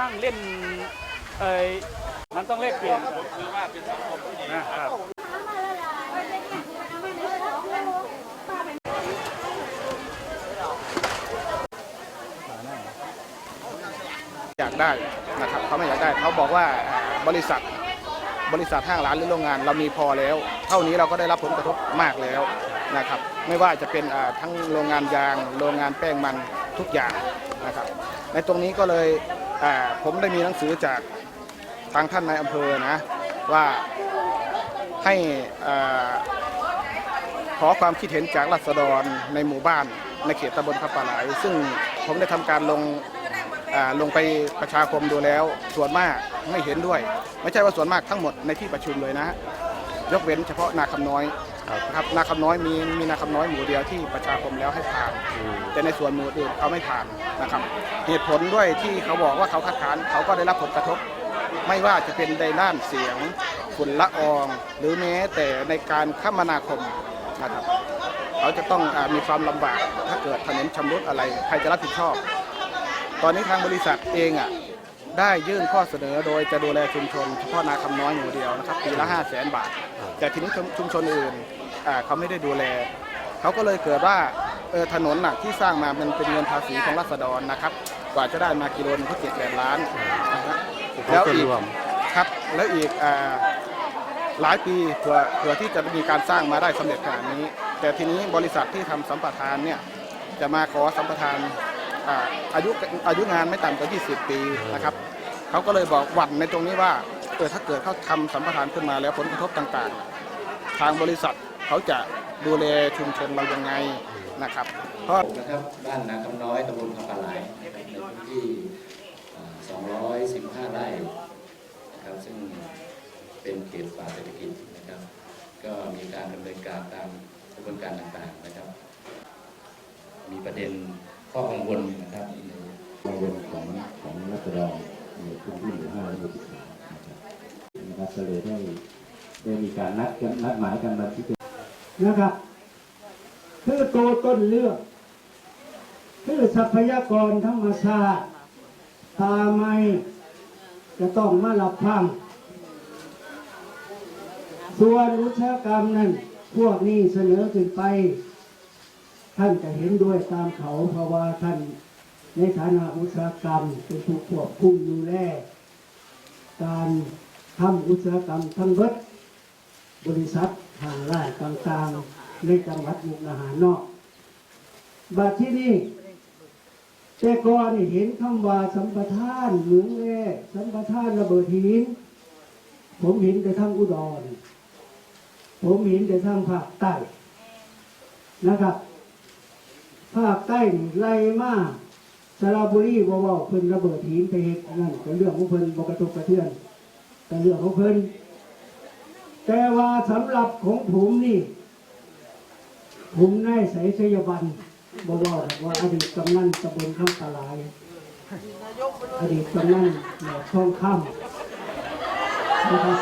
นั่งเล่นเอยมันต้องเล่นเปลี่ยนนะครับอยากได้นะครับเขาไม่อยากได้เขาบอกว่าบริษัทบริษัทห้างร้านหรือโรงงานเรามีพอแล้ว เท่านี้เราก็ได้รับผลกระทบมากแล้วนะครับไม่ว่าจะเป็นทั้งโรงงานยาง โรงงานแป้งมันทุกอย่างนะครับในตรงนี้ก็เลย ผมได้มีหนังสือจากทางท่านนายอำเภอนะว่าให้ขอความคิดเห็นจากรัษฎรในหมู่บ้านในเขตตำบลทับปลาไหลซึ่งผมได้ทำการลงลงไปประชาคมดูแล้ว ส่วนมากไม่เห็นด้วย ไม่ใช่ว่าส่วนมากทั้งหมดในที่ประชุมเลยนะ ยกเว้นเฉพาะนาคำน้อย นะครับนาคำน้อยมีมีนาคำน้อยหมู่เดียวที่ประชาคมแล้วให้ผ่านแต่ในส่วนหมู่อื่นเขาไม่ผ่านนะครับ เหตุผลด้วยที่เขาบอกว่าเขาคัดค้านเขาก็ได้รับผลกระทบ ไม่ว่าจะเป็นในด้านเสียงฝุ่นละออง หรือแม้แต่ในการคมนาคมนะครับ เขาจะต้องอามีความลำบาก ถ้าเกิดถนนชำรุดอะไร ใครจะรับผิดชอบ ตอนนี้ทางบริษัทเองอะ ได้ยื่นข้อเสนอโดยจะดูแลชุมชนเฉพาะนาคำน้อยหมู่เดียวนะครับปีละ5 0 0แสนบาท แต่ทีนี้ชุมชุมชนอื่นอ่าเขาไม่ได้ดูแล เขาก็เลยเกิดว่าเออถนนน่ะที่สร้างมามันเป็นเงินภาษีของรัษฎรนะครับ กว่าจะได้มากิโลนึงก็เจ็ดแสนล้านนะฮะแล้วอีกครับแล้วอีกอ่าหลายปีเผื่อเผื่อที่จะมีการสร้างมาได้สำเร็จขนาดนี้ แต่ทีนี้บริษัทที่ทำสัมปทานเนี่ยจะมาขอสัมปทานอ่าอายุอายุงานไม่ต่ำกว่า 20 ปีนะครับ เขาก็เลยบอกหวั่นในตรงนี้ว่าเออถ้าเกิดเขาทำสัมปทานขึ้นมาแล้วผลกระทบต่างๆ ทางบริษัทเขาจะดูแลชุมชนเรายังไงนะครับเพราะนะครับบ้านนาคำน้อยตำบลคำปาไหลนะครับในพื้นที่อ่า215 ไร่นะครับซึ่งเป็นเขตป่าเศรษฐกิจนะครับ ก็มีการดำเนินการตามกระบวนการต่างๆนะครับ มีประเด็นข้อกังวลนะครับในกังวลของของรัษฎรใน พื้นที่หมู่ห้าและหมู่สิบสามนะครับก็เลยได้ได้มีการนัดกันนัดหมายกันมาที่นะครับคือตัวต้นเรื่องคือทรัพยากรธรรมชาติตาไม่จะต้องมารับฟังส่วนอุตสาหกรรมนั้น พวกนี้เสนอขึ้นไป ท่านจะเห็นด้วยตามเขาเพราะว่าท่าน ในฐานะอุตสาหกรรมเป็นผู้ควบคุมดูแลการทำอุตสาหกรรมทั้งเบิดบริษัททางไร่ต่างๆในจังหวัดมุกดาหารนอกบัดที่นี่แต่ก่อนนี่เห็นคำว่าสัมปทานเหมืองแร่สัมปทานระเบิดหิน ผมเห็นแต่ทางอุดร ผมเห็นแต่ทางภาคใต้นะครับ ภาคใต้ไล่มาก สระบุรีว่าว่าเพิ่นระเบิดหินไปเฮ็ดนั่นก็นเรื่องของเพิ่นบกระทบกระเทือนแต่เรื่องของเพิ่นแต่ว่าสำหรับของผมนี่ผมนายใสชยบันบอกว่าว่าอดีตกำนันตำบลข้ามตาลาย อดีตกำนันหนช่องข้ามนะครับ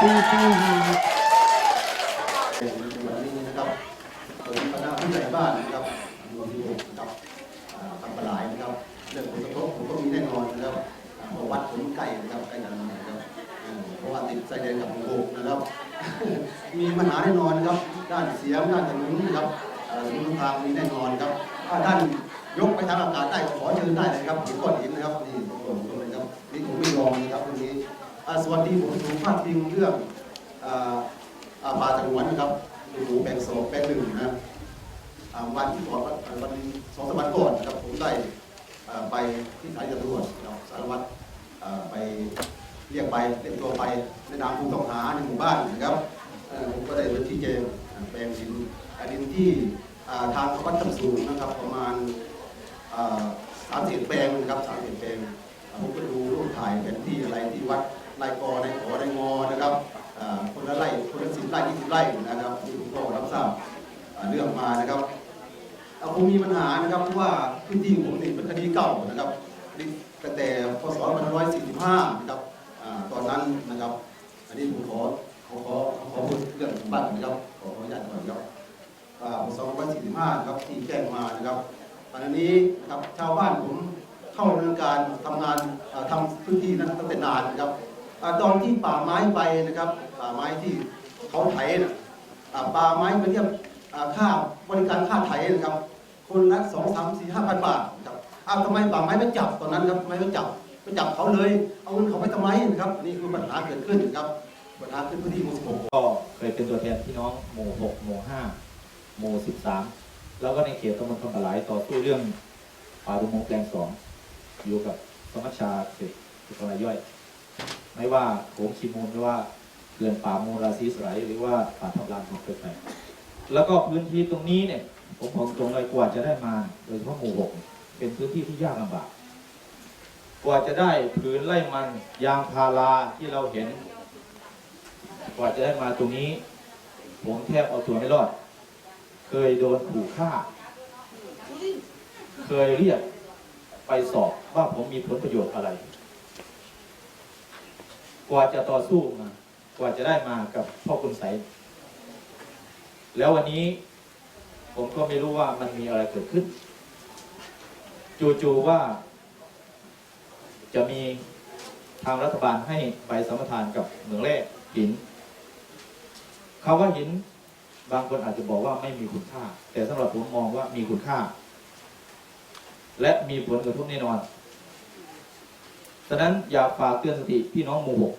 ปีที่ห้า มีปัญหาแน่นอนครับด้านเสียงด้านถนนนะครับอ่าถนนทางมีแน่นอนครับถ้าท่านยกไปทางอากาศได้ขอเชิญได้เลยครับเห็นก้อนหินนะครับนี่ผมผมเลยครับนี่ผมไม่ยอมนะครับตรงนี้สวัสดีผมถูกพาดพิงเรื่องอ่าอาปาจังวัดนะครับดูหมูแบ่งสองแบ่งหนึ่งนะวันที่ก่อนวันสองสามวันก่อนนะครับผมได้ไปที่สายตำรวจะครับสารวัตรไปเรียกไปเรียกตัวไปในนามผู้ต้องหาในหมู่บ้านนะครับ ที่อ่าทางวัดต้นสูงนะครับประมาณสามสิบแปลงนะครับสามสิบแปลงผมก็ดูรูปถ่ายแผนที่อะไรที่วัดนายกนายขอนายงอนะครับคนละไร่คนละสิบไร่ยี่สิบไร่นะครับที่ผมก็รับทราบอ่าเรื่องมานะครับอ่าผมมีปัญหานะครับเพราะว่าพื้นที่ของผมนี่เป็นคดีเก่านะครับนี่ตั้งแต่พศ2545นะครับอตอนนั้นนะครับ อันนี้ผมขอขอพูดเรื่องบ้านนะครับขออนุญาตก่อนครับอ่าพศ2545ครับที่แจ้งมา นี้นะครับชาวบ้านผมเข้าดำเนินการทำงานเอ่อทำพื้นที่นั้นตั้งแต่นานนะครับตอนที่ป่าไม้ไปนะครับป่าไม้ที่เขาไถนะป่าไม้มาเทียบอ่าค่าบริการค่าไถนะครับ คนละสองสามสี่ห้าพันบาทครับอ้าวทำไมป่าไม้ไม่จับตอนนั้นครับทำไมไม่จับไม่จับเขาเลย เอาเงินเขาไปทำไมนะครับ นี่คือปัญหาเกิดขึ้นครับปัญหาขึ้นพื้นที่หมู่สิบหกก็เคยเป็นตัวแทนพี่น้องหมู่6หมู่5หมู่13 แล้วก็ในเขตตำบลคำปะหลายต่อสู้เรื่องป่าดุมงแปลงสองอยู่กับสมัชชาเศรษฐกิจรายย่อย ไม่ว่าโขงชีมูลไม่ว่าเขื่อนป่ามูราซีสไรหรือว่าป่าทับลานของเกิดไปแล้วก็พื้นที่ตรงนี้เนี่ย ผมบอกตรงเลยกว่าจะได้มาโดยเฉพาะหมู่หกเป็นพื้นที่ที่ยากลำบาก กว่าจะได้ผืนไร่มันยางพาราที่เราเห็น กว่าจะได้มาตรงนี้ ผมแทบเอาตัวไม่รอด เคยโดนขู่ฆ่า เคยเรียกไปสอบว่าผมมีผลประโยชน์อะไร กว่าจะต่อสู้มากว่าจะได้มากับพ่อคุณใส แล้ววันนี้ผมก็ไม่รู้ว่ามันมีอะไรเกิดขึ้น จู่ๆว่า จะมีทางรัฐบาลให้ใบสัมปทานกับเหมืองแร่หินคำว่าหิน บางคนอาจจะบอกว่าไม่มีคุณค่า แต่สำหรับผมมองว่ามีคุณค่า และมีผลกระทบแน่นอนฉะนั้นอย่าฝากเตือนสติพี่น้องหมู่หก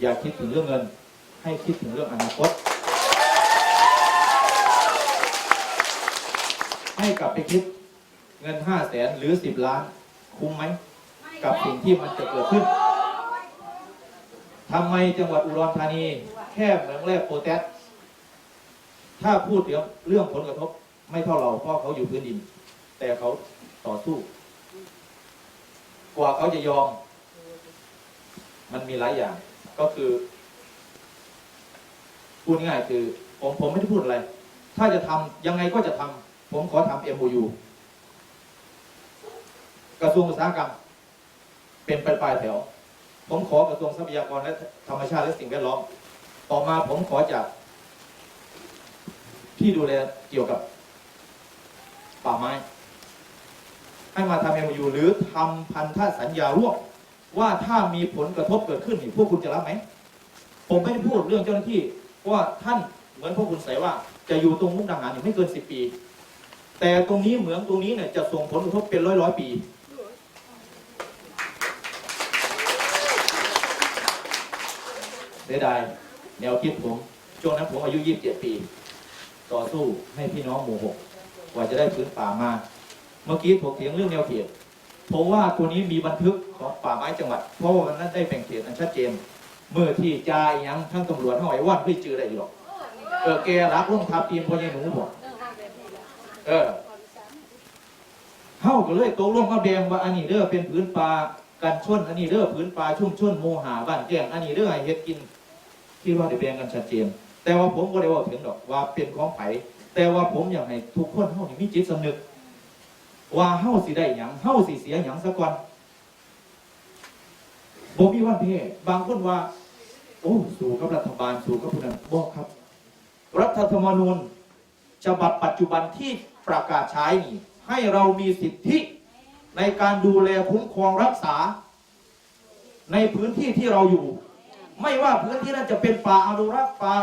อย่าคิดถึงเรื่องเงิน ให้คิดถึงเรื่องอนาคต ให้กลับไปคิดเงินห้าแสนหรือสิบล้าน คุ้มไหม กับสิ่งที่มันจะเกิดขึ้นทำไมจังหวัดอุดรธานี แค่เหมืองแร่โปรแทส ถ้าพูดถึงเรื่องผลกระทบไม่เท่าเรา เพราะเขาอยู่พื้นดิน แต่เขาต่อสู้ กว่าเขาจะยอม มันมีหลายอย่าง ก็คือ พูดง่ายคือ ผมผมไม่ได้พูดอะไร ถ้าจะทำยังไงก็จะทำผมขอทำ MOU กระทรวงอุตสาหกรรม เป็นปลายปลายแถว ผมขอกระทรวงทรัพยากรและธรรมชาติและสิ่งแวดล้อม ต่อมาผมขอจาก ที่ดูแลเกี่ยวกับป่าไม้ ให้มาทำเอ็มยูหรือทำพันธสัญญาร่วมว่าถ้ามีผลกระทบเกิดขึ้นนี่พวกคุณจะรับไหม ผมไม่ได้พูดเรื่องเจ้าหน้าที่ว่าท่านเหมือนพวกคุณใส่ว่า จะอยู่ตรงมุกดาหารไม่เกินสิบปี แต่ตรงนี้เหมืองตรงนี้เนี่ยจะส่งผลกระทบเป็นร้อยร้อยปี เสียดายแนวคิดผมช่วงนั้นผมอายุ 27 ปี ต่อสู้ให้พี่น้องหมู่หกกว่าจะได้พื้นป่ามา เมื่อกี้ผมเถียงเรื่องแนวเขตเพราะว่าตัวนี้มีบันทึกของป่าไม้จังหวัด เพราะว่ามันนั้นได้แบ่งเขตอันชัดเจน เมื่อที่จ่ายยังทั้งตำรวจทั้งไอ้ว่านไม่เจอได้หรอกเออแกรักลงทับทีมพ่อใหญ่หนูบอกเออเข้าก็เลยตกลงเอาแดงว่าอันนี้เด้อเป็นพื้นป่ากันชนอันนี้เด้อพื้นป่าชุ่มชนโมหาบ้านแจ้งอันนี้เด้อให้เฮ็ดกินที่ว่าได้แบ่งกันชัดเจน แต่ว่าผมก็ได้บอกถึงดอกว่าเป็นของไผแต่ว่าผมอยากให้ทุกคนเฮานี่มีจิตสำนึก ว่าเฮาสิได้หยังเฮาสิเสียหยังซะก่อนบ่มีวันแพ้บางคนว่า โอ้สู้กับรัฐบาลสู้กับผู้นั้นบอกครับ รัฐธรรมนูญฉบับปัจจุบันที่ประกาศใช้นี่ให้เรามีสิทธิในการดูแลคุ้มครองรักษา ในพื้นที่ที่เราอยู่ ไม่ว่าพื้นที่นั้นจะเป็นป่าอนุรักษ์ป่า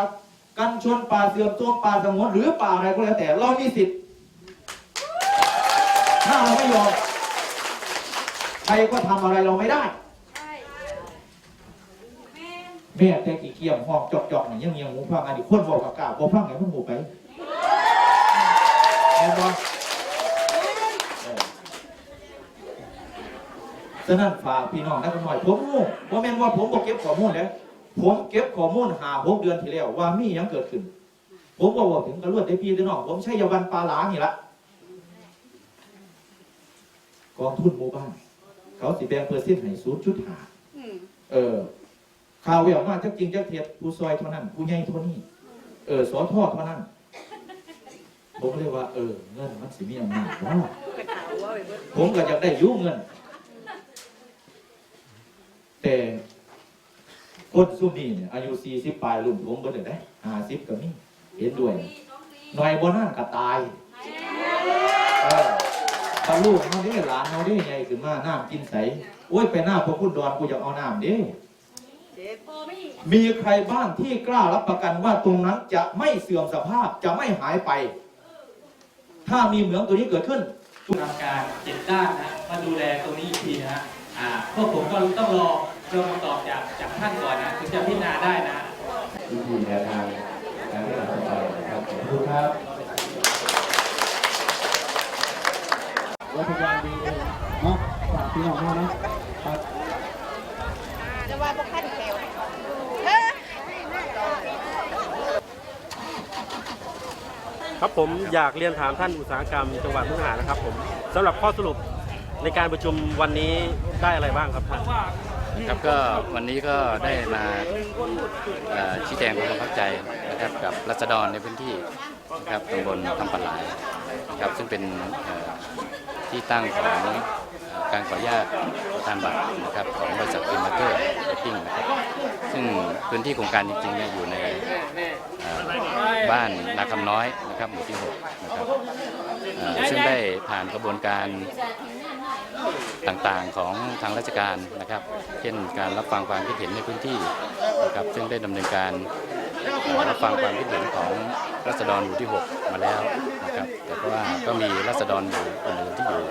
กันชนป่าเสื่อมโทรมป่าสงวนหรือป่าอะไรก็แล้วแต่ เรามีสิทธิ์ถ้าเราไม่ยอมใครก็ทำอะไรเราไม่ได้แม่แต่กี่เกี่ยมห้องจอกจอกๆอย่างเงี้ยงหมูฟังอันนี้คนบอกกับกล่าวบอกฟังไงมันหมูไปแม่นบ่เออฉะนั้นฝากพี่น้องนักหน่อยผมงูว่าแม่นว่าผมบอกเก็บข้อมูลแล้ว ผมเก็บข้อมูลหาหกเดือนที่แล้วว่ามีหยังเกิดขึ้น ผมก็บอกถึงกระรวดได้พี่ได้น้องผมใช้ยาวันปลาหลานี่ละกองทุนหมู่บ้าน เขาสิแบ่งเปอร์เซ็นต์ให้ศูนย์จุดห้าเออข่าวแววมาจักจริงจักเทียบผู้ซอยเท่านั้นผู้ใหญ่เท่านี้ เออสอทอเท่านั้น ผมเลยว่า เออเงินมันสิมีอำนาจว่าผมก็อยากได้อยุ่เงิน แต่ คนซุ่มนี่เนี่ยอายุสี่สิบปลายรุ่นผมเบิดเลยได้ห้าสิบก็มีเห็นด้วยหน่อยบนนั่นก็ตายเออตาลูกเขาเนี่หลานเขาเนี่ใหญ่ขึ้นมาน้ำกินใสโอ้ยไปหน้าพระพุทธดอนกูอยากเอาน้ำเด้มีใครบ้างที่กล้ารับประกันว่าตรงนั้นจะไม่เสื่อมสภาพจะไม่หายไป ถ้ามีเหมืองตัวนี้เกิดขึ้นทำการเจ็ดด้านนะมาดูแลตรงนี้อีกทีนะฮะอ่าพวกผมก็ต้องรอ รอคำตอบจากจากท่านก่อนนะถึงจะพิจารณาได้นะวิธีแนวทางการที่เราจะไปนะครับขอบคุณครับรัฐบาลดีเนาะฝากพี่น้องเขานะครับจะว่าพวกท่านเขียวเออครับผมอยากเรียนถามท่านอุตสาหกรรมจังหวัดมุกดาหารนะครับผมสำหรับข้อสรุปในการประชุมวันนี้ได้อะไรบ้างครับท่าน ครับก็วันนี้ก็ได้มาชี้แจงความเข้าใจนะครับกับรัษฎรในพื้นที่นะครับตำบลคำปะหลายนะครับซึ่งเป็นที่ตั้งของการขออนุญาตประธานบัตรนะครับของบริษัทฟิลมมาร์เกอร์เรตติ้งนะครับซึ่งพื้นที่โครงการจริงๆเนี่ยอยู่ในบ้านนาคำน้อยนะครับหมู่ที่6นะครับซึ่งได้ผ่านกระบวนการ ต่างๆของทางราชการนะครับ เช่นการรับฟังความคิดเห็นในพื้นที่นะครับซึ่งได้ดำเนินการรับฟังความคิดเห็นของรัษฎรหมู่ที่ 6 มาแล้วนะครับแต่ว่าก็มีรัษฎรหมู่อื่นๆที่อยู่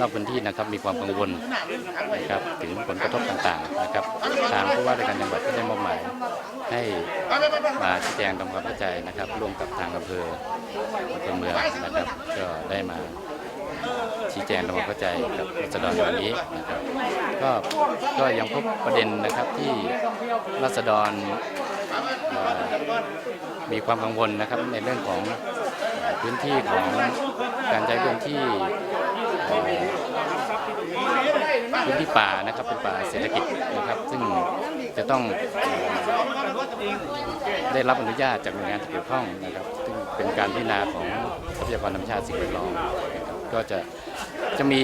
นอกพื้นที่นะครับมีความกังวลนะครับถึงผลกระทบต่างๆนะครับทางผู้ว่าราชการจังหวัดก็ได้มอบหมายให้มาชี้แจงทำความเข้าใจนะครับร่วมกับทางอำเภออำเภอเมืองนะครับก็ได้มา ชี้แจงทำความเข้าใจกับรัษฎรวันนี้นะครับก็ก็ยังพบประเด็นนะครับที่รัษฎรมีความกังวลนะครับในเรื่องของพื้นที่ของการใช้พื้นที่พื้นที่ป่านะครับเป็นป่าเศรษฐกิจนะครับ ซึ่งจะต้องได้รับอนุญาตจากหน่วยงานที่เกี่ยวข้องนะครับ ซึ่งเป็นการพิจารณาของทรัพยากรธรรมชาติสิ่งแวดล้อมนะครับ ก็จะจะมี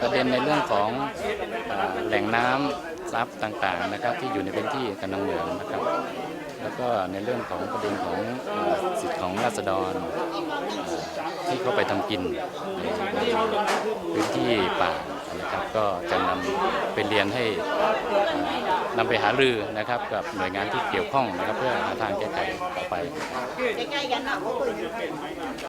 ประเด็นในเรื่องของอแหล่งน้ำทรัพย์ต่างๆนะครับที่อยู่ในพื้นที่กำลังเหมืองนะครับ แล้วก็ในเรื่องของประเด็นของอสิทธิของราษฎรที่เข้าไปทำกินพื้นที่ป่านะครับก็จะนำไปเรียนให้อ่านำไปหารือนะครับกับหน่วยงานที่เกี่ยวข้องนะครับเพื่อหาทางแก้ไขต่อไป